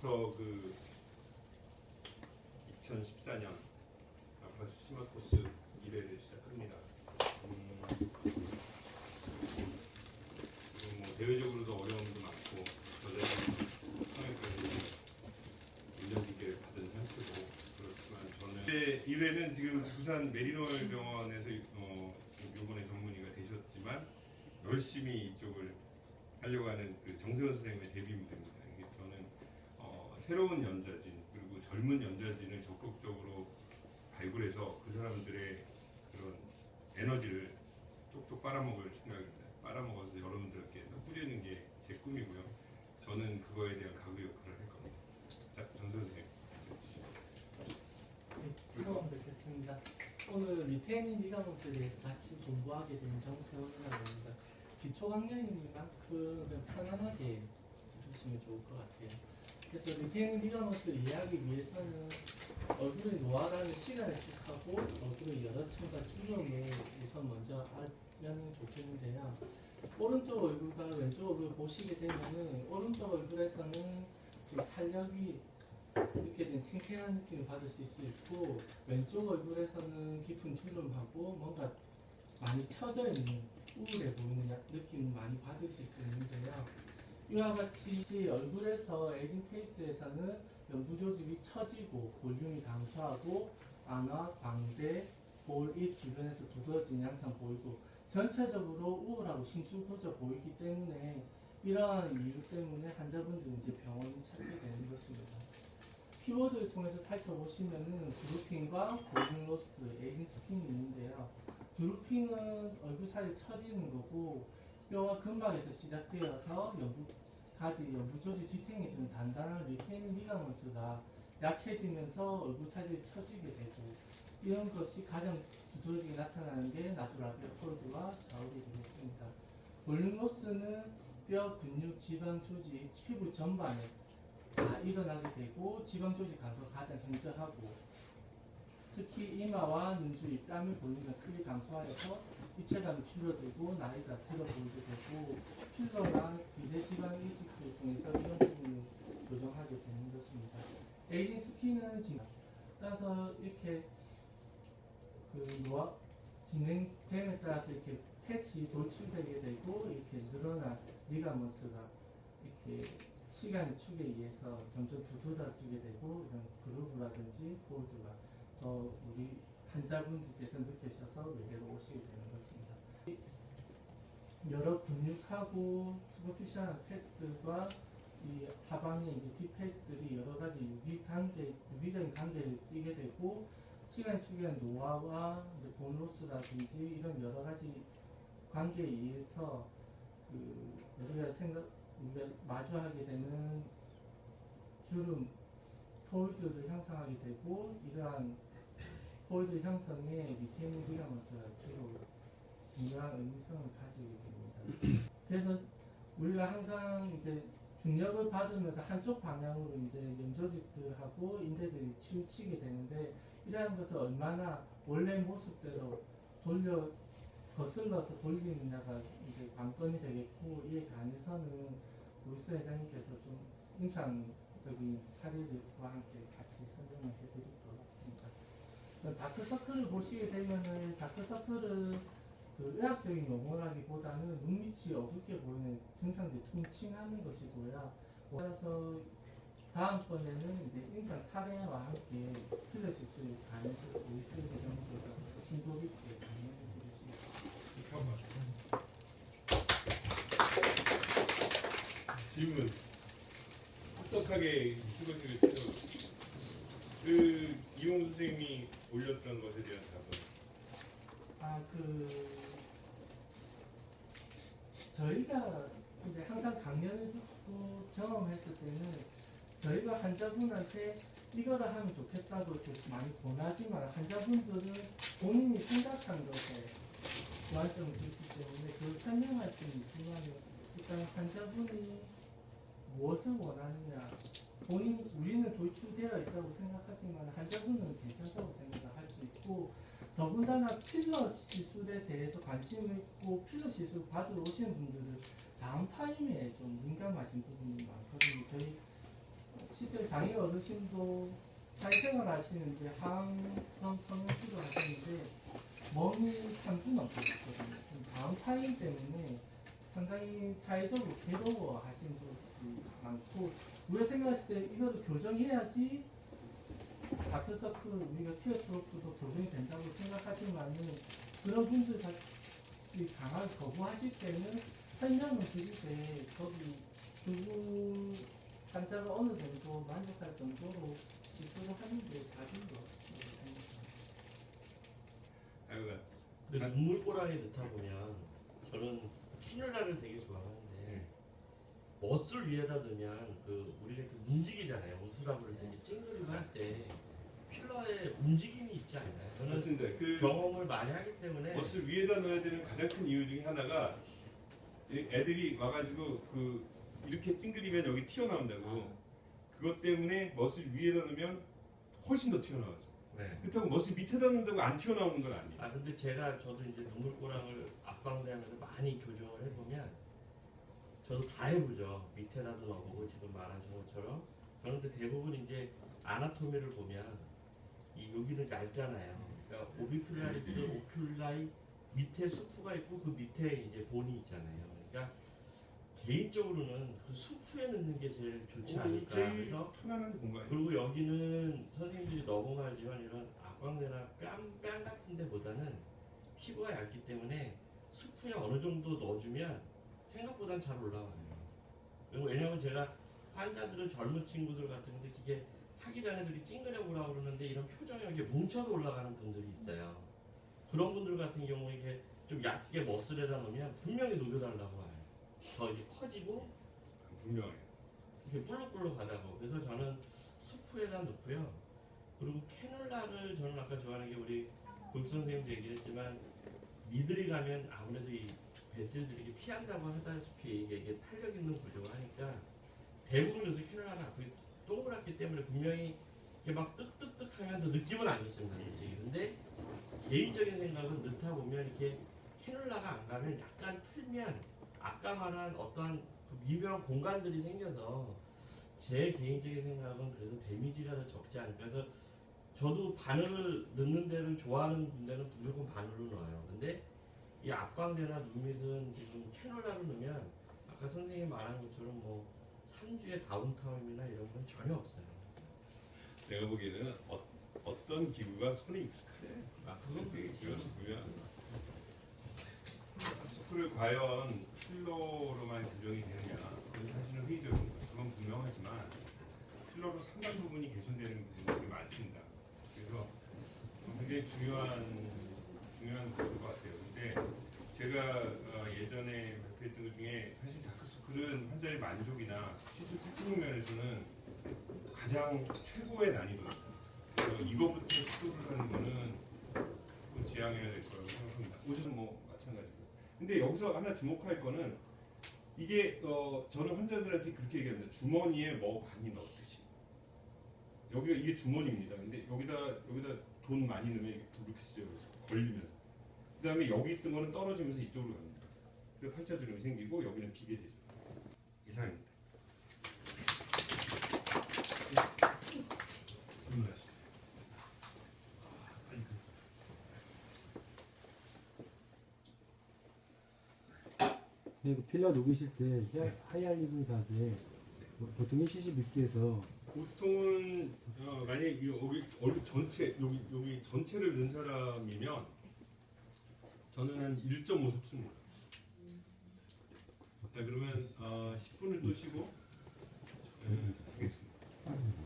부터 그 2014년 아파트 시마코스 1회를 시작합니다. 음, 뭐 대외적으로도 어려움도 많고 저자는 성역까지 인정 기계를 받은 상태고 그렇지만 저는 1회, 1회는 지금 부산 메리노 병원에서 어, 요번에 전문의가 되셨지만 열심히 이쪽을 하려고 하는 그 정세원 선생님의 데뷔 무대입니다. 새로운 연자진 그리고 젊은 연자진을 적극적으로 발굴해서 그 사람들의 그런 에너지를 쪽쪽 빨아먹을 생각입니다. 빨아먹어서 여러분들께 뿌리는 게 제 꿈이고요. 저는 그거에 대한 가구 역할을 할 겁니다. 자, 정 선생님. 네, 처음 뵙겠습니다. 오늘 리테이닝 리가먼트에 대해서 같이 공부하게 된 정세원이라고 합니다. 기초 강연이니만큼 그냥 편안하게 들으시면 좋을 것 같아요. 그래서 리테이닝 리가먼트를 이해하기 위해서는 얼굴의 노화라는 시간을 틱하고 얼굴의 여러 층과 주름을 우선 먼저 알면 좋겠는데요. 오른쪽 얼굴과 왼쪽 얼굴 보시게 되면은 오른쪽 얼굴에서는 좀 탄력이 이렇게 좀 탱탱한 느낌을 받으실 수 있고 왼쪽 얼굴에서는 깊은 주름하고 뭔가 많이 처져 있는 우울해 보이는 약- 느낌을 많이 받으실 수 있는데요. 이와 같이 얼굴에서 에이징 페이스에서는 연부 조직이 처지고 볼륨이 감소하고 안화, 광대, 볼, 입 주변에서 두드러진 양상 보이고 전체적으로 우울하고 심술부져 보이기 때문에 이러한 이유 때문에 환자분들이 이제 병원을 찾게 되는 것입니다. 키워드를 통해서 살펴보시면은 드루핑과 볼륨 로스, 에이징 스킨이 있는데요. 드루핑은 얼굴 살이 처지는 거고 뼈와 근막에서 시작되어서 조직 지탱이 좀 단단한 리테이닝 리가먼트가 약해지면서 얼굴 살이 처지게 되고 이런 것이 가장 두드러지게 나타나는 게 나주랄 뼈폴드와 좌우이 되겠습니다. 볼륨 로스는 뼈, 근육, 지방 조직, 피부 전반에 다 일어나게 되고 지방 조직 감소가 가장 현저하고 특히 이마와 눈 주위 땀이 볼륨이 크게 감소하여서 입체감이 줄어들고 나이가 들어 보이게 되고 필러나 비대지방 이식을 통해서 이런 부분을 교정하게 되는 것입니다. 에이징 스킨은 진- 따라서 이렇게 그 노화 진행됨에 따라서 이렇게 펫이 돌출되게 되고 이렇게 늘어난 리가먼트가 이렇게 시간의 축에 의해서 점점 두드러지게 되고 이런 그루브라든지 볼드가 더 우리 환자분들께서 느끼셔서 외래로 오시게 되는 것입니다. 여러 근육하고 수퍼피셜한 팩들과 이 하방의 뒷팩들이 여러 가지 유기 관계, 유기적인 관계를 띠게 되고 시간 축의 노화와 본로스라든지 이런 여러 가지 관계에 의해서 그 우리가 생각 우리가 마주하게 되는 주름 폴드를 형성하게 되고 이러한 폴드 형성에 리테이닝 리가먼트가 주로 중요한 의미성을 가지게 됩니다. 그래서 우리가 항상 이제 중력을 받으면서 한쪽 방향으로 이제 염조직들하고 인대들이 치우치게 되는데 이러한 것을 얼마나 원래 모습대로 돌려 거슬러서 돌리느냐가 이제 관건이 되겠고 이에 관해서는 우리 회장님께서 좀 임상적인 사례들과 함께 같이 설명을 해드리도록 하겠습니다. 다크서클을 보시게 되면은 다크서클은 그 의학적인 용어라기보다는 눈밑이 어둡게 보이는 증상들이 퉁칭하는 것이고요. 따라서 다음번에는 이제 임상 사례와 함께 필러 실수에 관해서 우리 회장님께서 심도 깊게 강연해 주시기 질문. 수고지를 채워. 그 이용 선생님이 올렸던 것에 대한 답은? 아, 그 저희가 이제 항상 듣고 경험했을 때는 저희가 환자분한테 이거를 하면 좋겠다고 많이 권하지만 환자분들은 본인이 생각한 것에 관점을 두기 때문에 그걸 설명할 수는 있지만 일단 환자분이 무엇을 원하느냐 본인 우리는 돌출되어 있다고 생각하지만 환자분은 괜찮다고 생각할 수 있고 더군다나 필러 시술에 대해서 관심을 있고 필러 시술 받으러 오시는 분들은 다음 타임에 좀 민감하신 부분이 많거든요. 저희 어, 실제 장애 어르신도 사회생활 하시는데 항상 성형수술 하시는데 몸이 참수는 없거든요. 다음 타임 때문에 상당히 사회적으로 괴로워 하시는 분들이 많고 우리가 생각했을 때 이거를 교정해야지 다크서클 우리가 티어스로프도 교정이 된다고 생각하지만은 그런 분들 이 강하게 거부하실 때는 설명을 드릴 때 거기 두분 환자가 어느 정도 만족할 정도로 시술을 하는 게것 같습니다. 아이고, 근데 눈물고랑에 넣다 보면 저는 캐놀라를 되게 좋아하는데 네. 멋을 위에다 넣으면 그 우리가 그 움직이잖아요. 우수라블을 되게 찡그리고 할 때 필러에 움직임이 있지 않나요? 저는 맞습니다. 그 경험을 많이 하기 때문에 멋을 위에다 넣어야 되는 가장 큰 이유 중에 하나가 이 애들이 와가지고 그 이렇게 찡그리면 여기 튀어나온다고 그것 때문에 멋을 위에다 넣으면 훨씬 더 튀어나와죠. 네. 그렇다고 멋을 밑에다 넣는다고 안 튀어나오는 건 아니에요. 아 근데 제가 저도 이제 눈물고랑을 앞광대하면서 많이 교정을 해보면 저도 다 해보죠. 밑에다도 넣어보고 지금 말하신 것처럼. 근데 대부분 이제 아나토미를 보면 이 여기는 얇잖아요. 그러니까 오비큐라리스 오큘라이 밑에 수프가 있고 그 밑에 이제 본이 있잖아요. 그러니까 개인적으로는 그 수프에 넣는 게 제일 좋지 않을까. 제일 그래서 편안한 공간이에요. 그리고 여기는 선생님들이 넘어가지만 이런 악광대나 뺨, 뺨 같은 데보다는 피부가 얇기 때문에 수프에 어느 정도 넣어주면 생각보단 잘 올라와요. 그리고 왜냐면 제가 환자들은 젊은 친구들 같은 데 이게 하기 전에들이 찡그려보라고 그러는데 이런 표정이 이렇게 뭉쳐서 올라가는 분들이 있어요. 그런 분들 같은 경우에 이게 좀 얇게 머슬에다 놓으면 분명히 녹여달라고 해요. 더 이게 커지고 분명해요. 이렇게 볼록볼록하다고 그래서 저는 수프에다 넣고요 그리고 캐놀라를 저는 아까 좋아하는 게 우리 국 선생님도 얘기했지만 미들이 가면 아무래도 이 베슬들이 이게 피한다고 하다시피 이게, 이게 탄력 있는 구조가 하니까 대부분 요새 캐놀라는 앞이 동그랗기 때문에 분명히 이게 막 뜨뜻뜨하면서 느낌은 안 솔직히. 근데 개인적인 생각은 넣다 보면 이렇게 캐놀라가 안 가면 약간 틀면 아까 말한 어떤 그 미묘한 공간들이 생겨서 제 개인적인 생각은 그래서 데미지가 더 적지 않을까 그래서 저도 바늘을 넣는 데를 좋아하는 분들은 무조건 바늘로 넣어요. 근데 이 앞광대나 눈 밑은 지금 캐놀라로 넣으면 아까 선생님이 말한 것처럼 뭐 3주의 다운타임이나 이런 건 전혀 없어요 내가 보기에는 어, 어떤 기구가 손에 익숙하대. 아 그건 그건 분명. 서클을 과연 필러로만 교정이 되느냐? 그건 사실은 회의적인 거예요. 그건 분명하지만 필러로 상당 부분이 개선되는 부분들이 많습니다. 그래서 굉장히 중요한 중요한. 근데 제가 어, 예전에 발표했던 것 중에 사실 다크서클은 환자의 만족이나 시술 테크닉 면에서는 가장 최고의 난이도입니다. 그래서 이거부터 시도를 하는 거는 좀 지양해야 될 거라고 생각합니다. 오전은 뭐 마찬가지고. 근데 여기서 하나 주목할 거는 이게 어, 저는 환자들한테 그렇게 얘기합니다. 주머니에 뭐 많이 넣듯이. 여기가 이게 주머니입니다. 근데 여기다 여기다 돈 많이 넣으면 이게 부르크시죠. 걸리면. 그 다음에 여기 있던 거는 떨어지면서 이쪽으로 갑니다. 그래서 팔자주름이 생기고 여기는 비게 되죠. 이상입니다. 네, 그 필러 녹이실 때 히알- 하이알리브 가제 보통 1cc 보통은 어, 만약에 이 여기 얼굴 전체 여기 여기 전체를 넣은 사람이면 저는 한 1.5섭수입니다. 자 그러면 어, 10분을 또 쉬고 네, 네, 네 겠습니다